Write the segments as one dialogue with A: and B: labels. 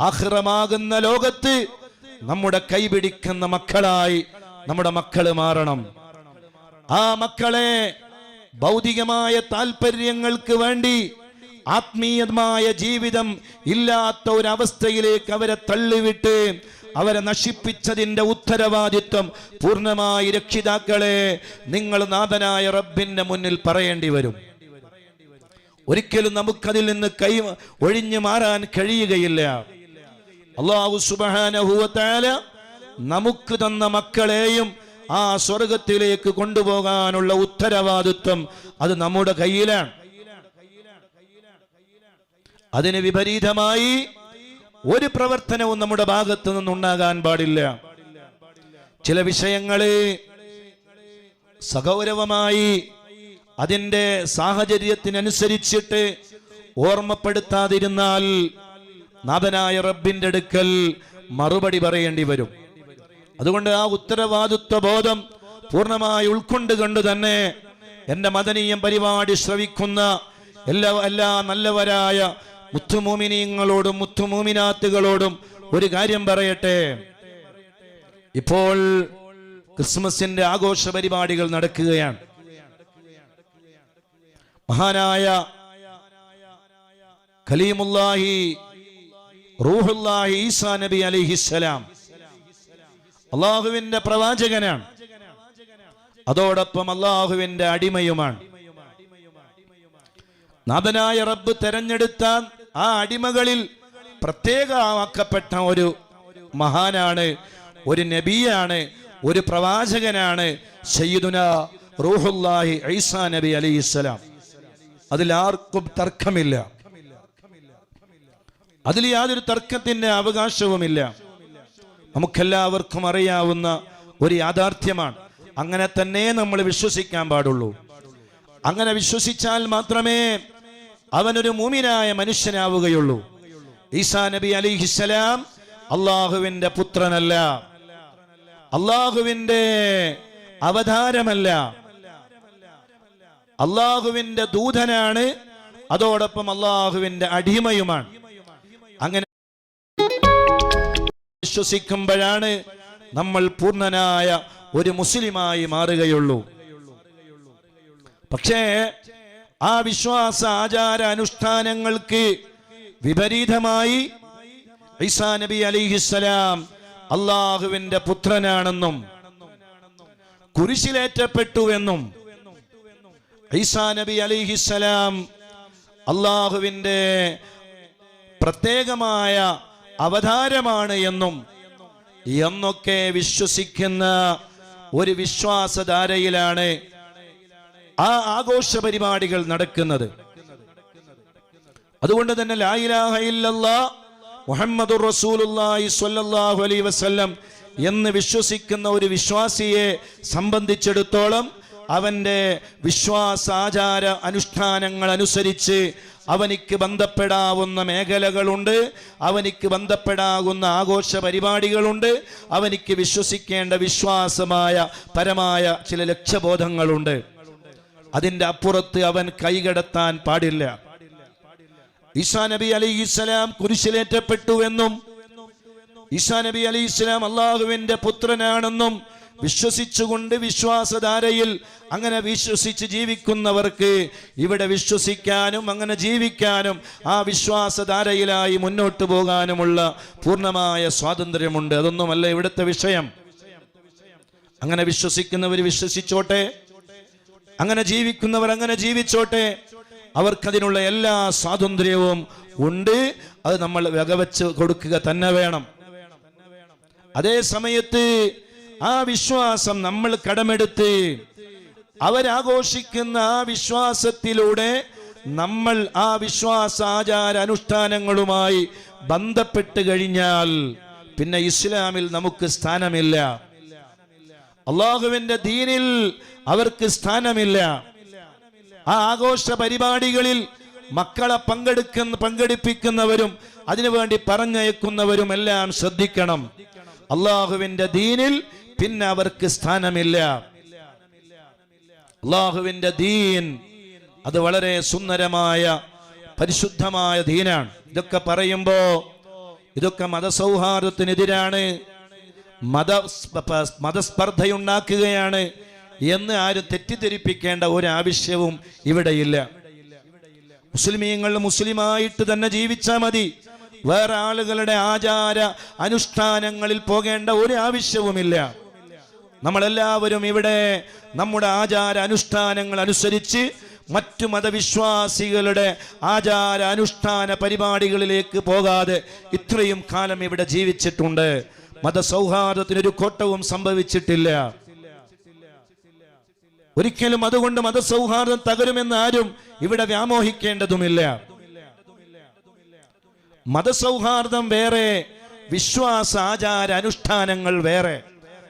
A: ആഹ്റമാകുന്ന ലോകത്ത് നമ്മുടെ കൈപിടിക്കുന്ന മക്കളായി നമ്മുടെ മക്കൾ മാറണം. ആ മക്കളെ ഭൗതികമായ താല്പര്യങ്ങൾക്ക് വേണ്ടി ആത്മീയമായ ജീവിതം ഇല്ലാത്ത ഒരവസ്ഥയിലേക്ക് അവരെ തള്ളിവിട്ട് അവരെ നശിപ്പിച്ചതിന്റെ ഉത്തരവാദിത്വം പൂർണമായി രക്ഷിതാക്കളെ നിങ്ങൾ നാഥനായ റബ്ബിന്റെ മുന്നിൽ പറയേണ്ടി വരും. ഒരിക്കലും നമുക്കതിൽ നിന്ന് കൈ ഒഴിഞ്ഞു മാറാൻ കഴിയുകയില്ല. അള്ളാഹു സുബാനഹുവത്താല നമുക്ക് തന്ന മക്കളെയും ആ സ്വർഗത്തിലേക്ക് കൊണ്ടുപോകാനുള്ള ഉത്തരവാദിത്വം അത് നമ്മുടെ കയ്യിലാണ്. അതിന് വിപരീതമായി ഒരു പ്രവർത്തനവും നമ്മുടെ ഭാഗത്തു നിന്നുണ്ടാകാൻ പാടില്ല. ചില വിഷയങ്ങളെ സഗൗരവമായി അതിന്റെ സാഹചര്യത്തിനനുസരിച്ചിട്ട് ഓർമ്മപ്പെടുത്താതിരുന്നാൽ നാഥനായ റബ്ബിന്റെ അടുക്കൽ മറുപടി പറയേണ്ടി വരും. അതുകൊണ്ട് ആ ഉത്തരവാദിത്വ ബോധം പൂർണമായി ഉൾക്കൊണ്ട് കണ്ടു തന്നെ എന്റെ മദനീയം പരിപാടി ശ്രവിക്കുന്ന എല്ലാ എല്ലാ നല്ലവരായ മുത്തുമൂമിനീങ്ങളോടും മുത്തുമൂമിനാത്തുകളോടും ഒരു കാര്യം പറയട്ടെ. ഇപ്പോൾ ക്രിസ്മസിന്റെ ആഘോഷ പരിപാടികൾ നടക്കുകയാണ്. മഹാനായ ഖലീമുല്ലാഹി റൂഹുല്ലാഹി ഈസാ നബി അലിഹിസ്സലാം അള്ളാഹുവിന്റെ പ്രവാചകനാണ്. അതോടൊപ്പം അള്ളാഹുവിന്റെ അടിമയുമാണ്. നാഥനായ റബ്ബ് തെരഞ്ഞെടുത്ത ആ അടിമകളിൽ പ്രത്യേകമാക്കപ്പെട്ട ഒരു മഹാനാണ് ഒരു നബിയാണ് ഒരു പ്രവാചകനാണ് സയ്യിദുന റൂഹുല്ലാഹി ഐസാ നബി അലൈഹിസ്സലാം അതിൽ ആർക്കും തർക്കമില്ല. അതിൽ യാതൊരു തർക്കത്തിന്റെ അവകാശവുമില്ല. നമുക്കെല്ലാവർക്കും അറിയാവുന്ന ഒരു യാഥാർത്ഥ്യമാണ്. അങ്ങനെ തന്നെ നമ്മൾ വിശ്വസിക്കാൻ പാടുള്ളൂ. അങ്ങനെ വിശ്വസിച്ചാൽ മാത്രമേ അവനൊരു മൂമിനായ മനുഷ്യനാവുകയുള്ളൂ. ഈസാ നബി അലിഹിസലാം അള്ളാഹുവിന്റെ പുത്രനല്ല. അള്ളാഹുവിന്റെ അവതാരമല്ല. അള്ളാഹുവിന്റെ ദൂതനാണ്. അതോടൊപ്പം അള്ളാഹുവിന്റെ അടിമയുമാണ്. അങ്ങനെ വിശ്വസിക്കുമ്പോഴാണ് നമ്മൾ പൂർണനായ ഒരു മുസ്ലിമായി മാറുകയുള്ളൂ. പക്ഷേ ആ വിശ്വാസ ആചാര അനുഷ്ഠാനങ്ങൾക്ക് വിപരീതമായി ഈസാ നബി അലിഹിസ്സലാം അള്ളാഹുവിന്റെ പുത്രനാണെന്നും കുരിശിലേറ്റപ്പെട്ടുവെന്നും ഈസാ നബി അലിഹിസലാം അള്ളാഹുവിന്റെ പ്രത്യേകമായ അവതാരമാണ് എന്നും എന്നൊക്കെ വിശ്വസിക്കുന്ന ഒരു വിശ്വാസധാരയിലാണ് ആ ആഘോഷ പരിപാടികൾ നടക്കുന്നത്. അതുകൊണ്ട് തന്നെ റസൂലുള്ളാഹി സ്വല്ലല്ലാഹു അലൈഹി വസല്ലം എന്ന് വിശ്വസിക്കുന്ന ഒരു വിശ്വാസിയെ സംബന്ധിച്ചിടത്തോളം അവന്റെ വിശ്വാസാചാര അനുഷ്ഠാനങ്ങൾ അനുസരിച്ച് അവനിക്ക് ബന്ധപ്പെടാവുന്ന മേഖലകളുണ്ട് അവനിക്ക് ബന്ധപ്പെടാകുന്ന ആഘോഷ പരിപാടികളുണ്ട് അവനിക്ക് വിശ്വസിക്കേണ്ട വിശ്വാസമായ പരമായ ചില ലക്ഷ്യബോധങ്ങളുണ്ട്. അതിന്റെ അപ്പുറത്ത് അവൻ കൈകടത്താൻ പാടില്ല. ഈസാ നബി അലി ഇസ്ലാം കുരിശിലേറ്റപ്പെട്ടുവെന്നും ഈസാ നബി അലി ഇസ്ലാം അള്ളാഹുവിന്റെ പുത്രനാണെന്നും വിശ്വസിച്ചുകൊണ്ട് വിശ്വാസധാരയിൽ അങ്ങനെ വിശ്വസിച്ച് ജീവിക്കുന്നവർക്ക് ഇവിടെ വിശ്വസിക്കാനും അങ്ങനെ ജീവിക്കാനും ആ വിശ്വാസധാരയിലായി മുന്നോട്ട് പോകാനുമുള്ള പൂർണമായ സ്വാതന്ത്ര്യമുണ്ട്. അതൊന്നുമല്ല ഇവിടുത്തെ വിഷയം. അങ്ങനെ വിശ്വസിക്കുന്നവർ വിശ്വസിച്ചോട്ടെ. അങ്ങനെ ജീവിക്കുന്നവർ അങ്ങനെ ജീവിച്ചോട്ടെ. അവർക്കതിനുള്ള എല്ലാ സ്വാതന്ത്ര്യവും ഉണ്ട്. അത് നമ്മൾ വകവെച്ച് കൊടുക്കുക തന്നെ വേണം. അതേ സമയത്ത് ആ വിശ്വാസം നമ്മൾ കടമെടുത്ത് അവരാഘോഷിക്കുന്ന ആ വിശ്വാസത്തിലൂടെ നമ്മൾ ആ വിശ്വാസാചാര അനുഷ്ഠാനങ്ങളുമായി ബന്ധപ്പെട്ട് കഴിഞ്ഞാൽ പിന്നെ ഇസ്ലാമിൽ നമുക്ക് സ്ഥാനമില്ല. അള്ളാഹുവിന്റെ ദീനിൽ അവർക്ക് സ്ഥാനമില്ല. ആ ആഘോഷ പരിപാടികളിൽ മക്കളെ പങ്കെടുക്കുന്ന പങ്കെടുപ്പിക്കുന്നവരും അതിനുവേണ്ടി പറഞ്ഞയക്കുന്നവരും എല്ലാം ശ്രദ്ധിക്കണം. അള്ളാഹുവിന്റെ ദീനിൽ പിന്നെ അവർക്ക് സ്ഥാനമില്ല. അള്ളാഹുവിന്റെ ദീൻ അത് വളരെ സുന്ദരമായ പരിശുദ്ധമായ ദീനാണ്. ഇതൊക്കെ പറയുമ്പോ ഇതൊക്കെ മതസൗഹാർദ്ദത്തിനെതിരാണ് മത മതസ്പർദ്ധയുണ്ടാക്കുകയാണ് എന്ന് ആരും തെറ്റിദ്ധരിപ്പിക്കേണ്ട ഒരാവശ്യവും ഇവിടെയില്ല. മുസ്ലിമീങ്ങൾ മുസ്ലിമായിട്ട് തന്നെ ജീവിച്ചാൽ മതി. വേറെ ആളുകളുടെ ആചാര അനുഷ്ഠാനങ്ങളിൽ പോകേണ്ട ഒരു ആവശ്യവുമില്ല നമ്മളെല്ലാവരും ഇവിടെ നമ്മുടെ ആചാര അനുഷ്ഠാനങ്ങൾ അനുസരിച്ച് മറ്റു മതവിശ്വാസികളുടെ ആചാര അനുഷ്ഠാന പരിപാടികളിലേക്ക് പോകാതെ ഇത്രയും കാലം ഇവിടെ ജീവിച്ചിട്ടുണ്ട്. മതസൗഹാർദ്ദത്തിനൊരു കോട്ടവും സംഭവിച്ചിട്ടില്ല. ഒരിക്കലും അതുകൊണ്ട് മതസൗഹാർദ്ദം തകരുമെന്ന് ആരും ഇവിടെ വ്യാമോഹിക്കേണ്ടതുമില്ല. മതസൗഹാർദ്ദം വേറെ വിശ്വാസ ആചാര അനുഷ്ഠാനങ്ങൾ വേറെ.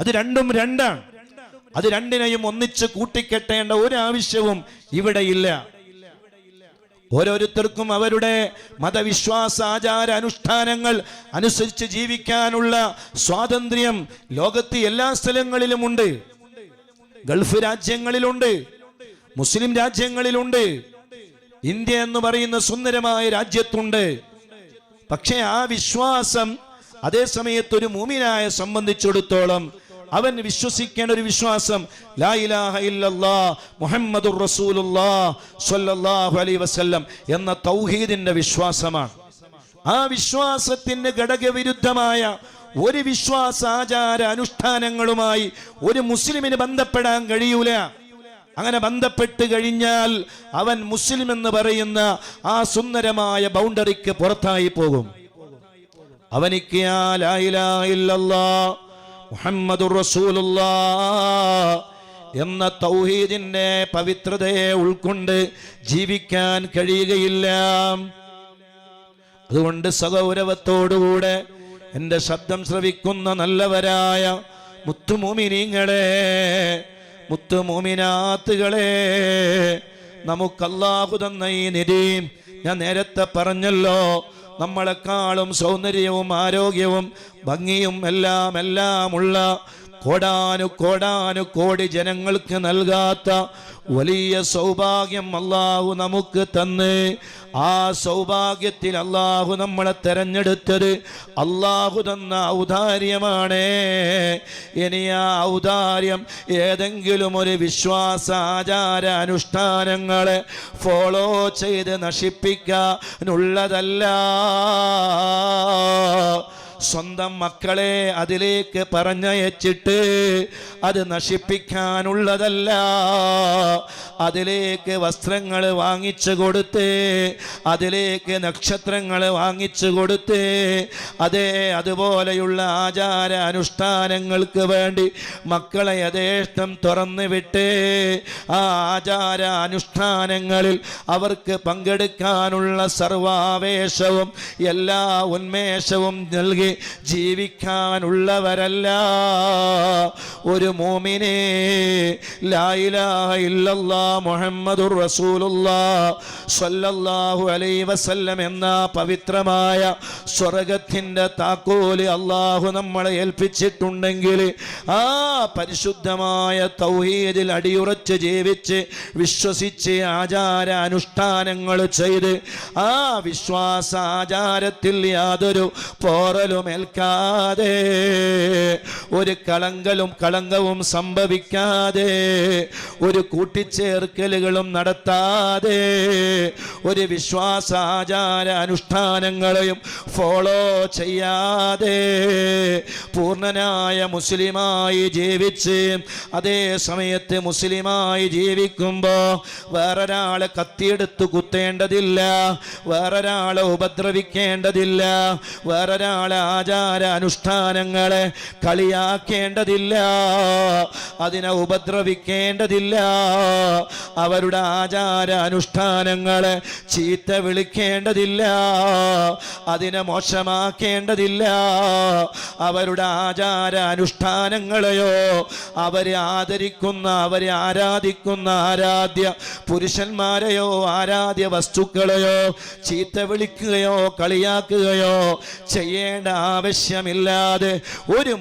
A: അത് രണ്ടും രണ്ടാണ്. അത് രണ്ടിനെയും ഒന്നിച്ച് കൂട്ടിക്കെട്ടേണ്ട ഒരു ആവശ്യവും ഇല്ല. ഓരോരുത്തർക്കും അവരുടെ മതവിശ്വാസ ആചാര അനുഷ്ഠാനങ്ങൾ അനുസരിച്ച് ജീവിക്കാനുള്ള സ്വാതന്ത്ര്യം ലോകത്ത് എല്ലാ സ്ഥലങ്ങളിലുമുണ്ട്. ഗൾഫ് രാജ്യങ്ങളിലുണ്ട്. മുസ്ലിം രാജ്യങ്ങളിലുണ്ട്. ഇന്ത്യ എന്ന് പറയുന്ന സുന്ദരമായ രാജ്യത്തുണ്ട്. പക്ഷേ ആ വിശ്വാസം അതേ സമയത്ത് ഒരു മൂമിനായ സംബന്ധിച്ചിടത്തോളം അവൻ വിശ്വസിക്കേണ്ട ഒരു വിശ്വാസം വസല്ലം എന്ന തൗഹീദിന്റെ വിശ്വാസമാണ്. ആ വിശ്വാസത്തിന് ഘടകവിരുദ്ധമായ ഒരു വിശ്വാസാചാര അനുഷ്ഠാനങ്ങളുമായി ഒരു മുസ്ലിമിന് ബന്ധപ്പെടാൻ കഴിയൂല. അങ്ങനെ ബന്ധപ്പെട്ട് കഴിഞ്ഞാൽ അവൻ മുസ്ലിം എന്ന് പറയുന്ന ആ സുന്ദരമായ ബൗണ്ടറിക്ക് പുറത്തായി പോകും. അവനിക്ക് ഇല്ലല്ലാ മുഹമ്മദുർ റസൂലുള്ള എന്ന തൗഹീദിന്റെ പവിത്രതയെ ഉൾക്കൊണ്ട് ജീവിക്കാൻ കഴിയുകയില്ല. അതുകൊണ്ട് സഗൗരവത്തോടുകൂടെ എന്റെ ശബ്ദം ശ്രവിക്കുന്ന നല്ലവരായ മുത്തുമോമിനിങ്ങളെ മുത്തുമോമിനാത്തുകളെ നമുക്കല്ലാഹു തന്ന ഈ നിധി ഞാൻ നേരത്തെ പറഞ്ഞല്ലോ നമ്മളെക്കാളും സൗന്ദര്യവും ആരോഗ്യവും ഭംഗിയും എല്ലാം എല്ലാമുള്ള കോടാനു കോടാനു കോടി ജനങ്ങൾക്ക് നൽകാത്ത വലിയ സൗഭാഗ്യം അള്ളാഹു നമുക്ക് തന്ന്. ആ സൗഭാഗ്യത്തിൽ അള്ളാഹു നമ്മളെ തെരഞ്ഞെടുത്തത് അള്ളാഹു തന്ന ഔദാര്യമാണ്. ഇനി ആ ഔദാര്യം ഏതെങ്കിലും ഒരു വിശ്വാസ ആചാര അനുഷ്ഠാനങ്ങളെ ഫോളോ ചെയ്ത് നശിപ്പിക്കാനുള്ളതല്ല. സ്വന്തം മക്കളെ അതിലേക്ക് പറഞ്ഞയച്ചിട്ട് അത് നശിപ്പിക്കാനുള്ളതല്ല. അതിലേക്ക് വസ്ത്രങ്ങൾ വാങ്ങിച്ചു കൊടുത്ത് അതിലേക്ക് നക്ഷത്രങ്ങൾ വാങ്ങിച്ചു കൊടുത്ത് അതേ അതുപോലെയുള്ള ആചാര അനുഷ്ഠാനങ്ങൾക്ക് വേണ്ടി മക്കളെ യഥേഷ്ടം തുറന്നു വിട്ട് ആ ആചാര അനുഷ്ഠാനങ്ങളിൽ അവർക്ക് പങ്കെടുക്കാനുള്ള സർവാവേശവും എല്ലാ ഉന്മേഷവും നൽകി ജീവിക്കാനുള്ളവരല്ല. ഒരു മോമിനെ ഇല്ലല്ലാ മുഹമ്മദുർ സല്ലല്ലാഹു വസല്ലം എന്ന പവിത്രമായ സ്വർഗത്തിന്റെ താക്കോൽ അള്ളാഹു നമ്മളെ ഏൽപ്പിച്ചിട്ടുണ്ടെങ്കിൽ ആ പരിശുദ്ധമായ തൗഹീദിൽ അടിയുറച്ച് ജീവിച്ച് വിശ്വസിച്ച് ആചാര അനുഷ്ഠാനങ്ങൾ ചെയ്ത് ആ വിശ്വാസ ആചാരത്തിൽ യാതൊരു പോറലും ഏൽക്കാതെ ഒരു കളങ്കലും കളങ്കവും സംഭവിക്കാതെ ഒരു കൂട്ടിച്ചേർക്കലുകളും നടത്താതെ ഒരു വിശ്വാസാചാര അനുഷ്ഠാനങ്ങളെയും ഫോളോ ചെയ്യാതെ പൂർണനായ മുസ്ലിമായി ജീവിച്ച് അതേ സമയത്ത് മുസ്ലിമായി ജീവിക്കുമ്പോൾ വേറൊരാളെ കത്തിയെടുത്ത് കുത്തേണ്ടതില്ല വേറൊരാളെ ഉപദ്രവിക്കേണ്ടതില്ല വേറൊരാളെ ആചാര അനുഷ്ഠാനങ്ങളെ കളിയാക്കേണ്ടതില്ല അതിനെ ഉപദ്രവിക്കേണ്ടതില്ല. അവരുടെ ആചാര അനുഷ്ഠാനങ്ങളെ ചീത്ത വിളിക്കേണ്ടതില്ല. അതിനെ മോശമാക്കേണ്ടതില്ല. അവരുടെ ആചാര അനുഷ്ഠാനങ്ങളെയോ അവരെ ആദരിക്കുന്ന അവരെ ആരാധിക്കുന്ന ആരാധ്യ പുരുഷന്മാരെയോ ആരാധ്യ വസ്തുക്കളെയോ ചീത്ത വിളിക്കുകയോ കളിയാക്കുകയോ ചെയ്യേണ്ട ആവശ്യമില്ലാതെ ഒരു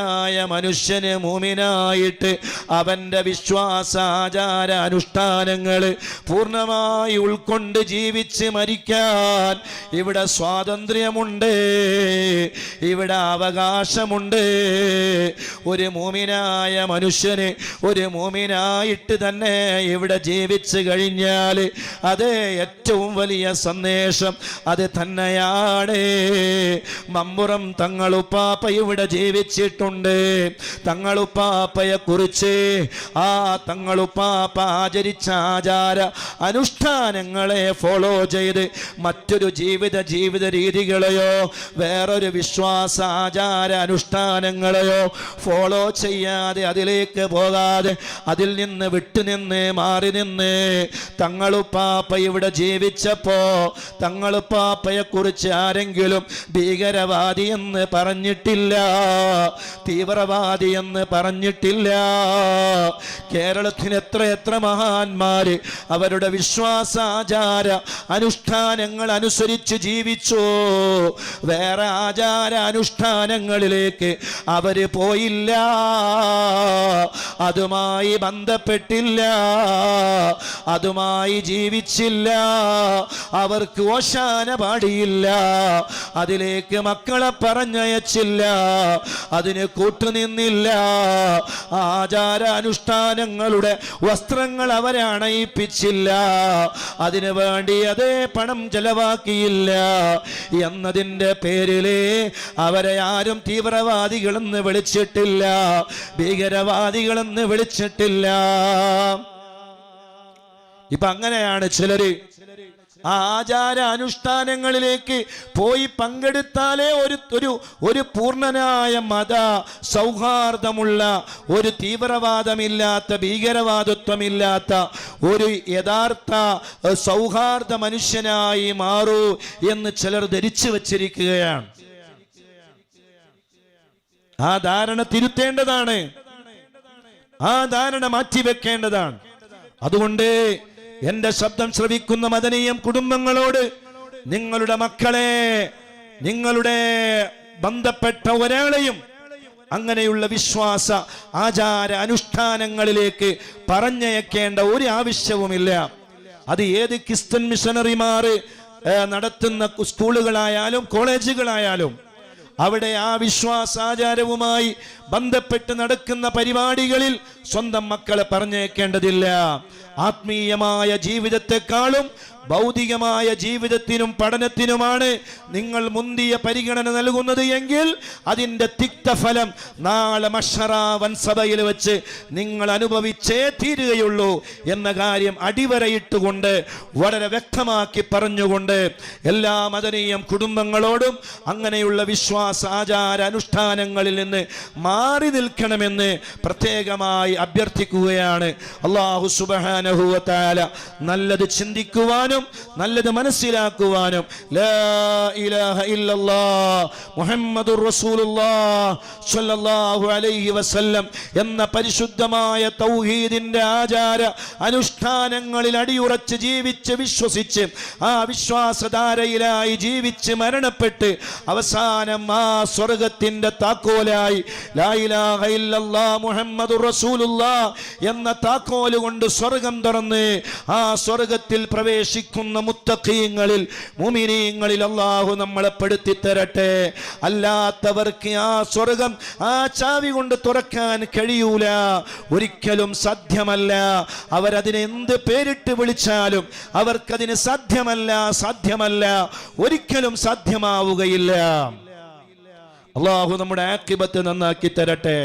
A: മൂമിനായ മനുഷ്യന് മൂമിനായിട്ട് അവന്റെ വിശ്വാസാചാര അനുഷ്ഠാനങ്ങൾ പൂർണമായി ഉൾക്കൊണ്ട് ജീവിച്ച് മരിക്കാൻ ഇവിടെ സ്വാതന്ത്ര്യമുണ്ട്. ഇവിടെ അവകാശമുണ്ട്. ഒരു മൂമിനായ മനുഷ്യന് ഒരു മൂമിനായിട്ട് തന്നെ ഇവിടെ ജീവിച്ച് കഴിഞ്ഞാൽ അത് ഏറ്റവും വലിയ സന്ദേശം അത് തന്നെയാണ്. മമ്പുറം തങ്ങളുപ്പാപ്പ ഇവിടെ ജീവിച്ചിട്ടുണ്ട്. തങ്ങളുപ്പാപ്പയെ കുറിച്ച് ആ തങ്ങളുപ്പാപ്പ ആചരിച്ച ആചാര അനുഷ്ഠാനങ്ങളെ ഫോളോ ചെയ്ത് മറ്റൊരു ജീവിത ജീവിത രീതികളെയോ വേറൊരു വിശ്വാസ ആചാര അനുഷ്ഠാനങ്ങളെയോ ഫോളോ ചെയ്യാതെ അതിലേക്ക് പോകാതെ അതിൽ നിന്ന് വിട്ടുനിന്ന് മാറി നിന്ന് തങ്ങളുപ്പാപ്പ ഇവിടെ ജീവിച്ചപ്പോ തങ്ങളുപ്പാപ്പയെ കുറിച്ച് ആരെങ്കിലും ഭീകരവാദി എന്ന് പറഞ്ഞിട്ടില്ല. തീവ്രവാദി എന്ന് പറഞ്ഞിട്ടില്ല. കേരളത്തിന് എത്ര എത്ര മഹാന്മാര് അവരുടെ വിശ്വാസാചാര അനുഷ്ഠാനങ്ങൾ അനുസരിച്ച് ജീവിച്ചു. വേറെ ആചാര അനുഷ്ഠാനങ്ങളിലേക്ക് അവർ പോയില്ല. അതുമായി ബന്ധപ്പെട്ടില്ല. അതുമായി ജീവിച്ചില്ല. അവർക്ക് ഓശാന പാടിയില്ല. അതിലേക്ക് മക്കളെ പറഞ്ഞയച്ചില്ല. അതിന് കൂട്ടുനിന്നില്ല. ആചാര അനുഷ്ഠാനങ്ങളുടെ വസ്ത്രങ്ങൾ അവരെ അണയിപ്പിച്ചില്ല അതിനു വേണ്ടി അതേ പണം ചെലവാക്കിയില്ല. എന്നതിന്റെ പേരിലെ അവരെ ആരും തീവ്രവാദികളെന്ന് വിളിച്ചിട്ടില്ല. ഭീകരവാദികളെന്ന് വിളിച്ചിട്ടില്ല. ഇപ്പൊ അങ്ങനെയാണ് ചിലര് ആ ആചാര അനുഷ്ഠാനങ്ങളിലേക്ക് പോയി പങ്കെടുത്താലേ ഒരു ഒരു ഒരു പൂർണനായ മത സൗഹാർദ്ദമുള്ള ഒരു തീവ്രവാദമില്ലാത്ത ഭീകരവാദത്വമില്ലാത്ത ഒരു യഥാർത്ഥ സൗഹാർദ്ദ മനുഷ്യനായി മാറൂ എന്ന് ചിലർ ധരിച്ചു വച്ചിരിക്കുകയാണ്. ആ ധാരണ തിരുത്തേണ്ടതാണ്. ആ ധാരണ മാറ്റിവെക്കേണ്ടതാണ്. അതുകൊണ്ട് എന്റെ ശബ്ദം ശ്രവിക്കുന്ന മദനീയം കുടുംബങ്ങളോട് നിങ്ങളുടെ മക്കളെ നിങ്ങളുടെ ബന്ധപ്പെട്ട ഒരാളെയും അങ്ങനെയുള്ള വിശ്വാസ ആചാര അനുഷ്ഠാനങ്ങളിലേക്ക് പറഞ്ഞയക്കേണ്ട ഒരു ആവശ്യവുമില്ല. അത് ഏത് ക്രിസ്ത്യൻ മിഷനറിമാർ നടത്തുന്ന സ്കൂളുകളായാലും കോളേജുകളായാലും അവിടെ ആ വിശ്വാസാചാരവുമായി ബന്ധപ്പെട്ട് നടക്കുന്ന പരിപാടികളിൽ സ്വന്തം മക്കളെ പറഞ്ഞേക്കേണ്ടതില്ല ആത്മീയമായ ജീവിതത്തെക്കാളും ഭൗതികമായ ജീവിതത്തിനും പഠനത്തിനുമാണ് നിങ്ങൾ മുന്തിയ പരിഗണന നൽകുന്നത് എങ്കിൽ അതിന്റെ തിക്തഫലം നാളെ മഷറാവൻ സഭയിൽ വെച്ച് നിങ്ങൾ അനുഭവിച്ചേ തീരുകയുള്ളൂ എന്ന കാര്യം അടിവരയിട്ടുകൊണ്ട് വളരെ വ്യക്തമാക്കി പറഞ്ഞുകൊണ്ട് എല്ലാ മദനീയം കുടുംബങ്ങളോടും അങ്ങനെയുള്ള വിശ്വാസ ആചാര അനുഷ്ഠാനങ്ങളിൽ നിന്ന് മാറി നിൽക്കണമെന്ന് പ്രത്യേകമായി അഭ്യർത്ഥിക്കുകയാണ്. അള്ളാഹു സുബഹാനഹുവത്താല നല്ലത് ചിന്തിക്കുവാനും നല്ലത് മനസ്സിലാക്കുവാനും. അലൈഹി വസല്ലം എന്ന പരിശുദ്ധമായ തൗഹീദിന്റെ ആചാര അനുഷ്ഠാനങ്ങളിൽ അടിയുറച്ച് ജീവിച്ച് വിശ്വസിച്ച് ആ വിശ്വാസധാരയിലായി ജീവിച്ച് മരണപ്പെട്ട് അവസാനം ആ സ്വർഗത്തിന്റെ താക്കോലായി എന്ന താക്കോൽ കൊണ്ട് സ്വർഗം തുറന്ന് ആ സ്വർഗത്തിൽ പ്രവേശിക്കുന്ന മുത്തഖീങ്ങളിൽ മുമിനീങ്ങളിൽ അള്ളാഹു നമ്മളെ പെടുത്തി തരട്ടെ അല്ലാത്തവർക്ക് ആ സ്വർഗം ആ ചാവി കൊണ്ട് തുറക്കാൻ കഴിയൂല. ഒരിക്കലും സാധ്യമല്ല. അവരതിനെ എന്ത് പേരിട്ട് വിളിച്ചാലും അവർക്കതിന് സാധ്യമല്ല സാധ്യമല്ല. ഒരിക്കലും സാധ്യമാവുകയില്ല. അള്ളാഹു നമ്മുടെ ആക്കിബത്ത് നന്നാക്കി തരട്ടെ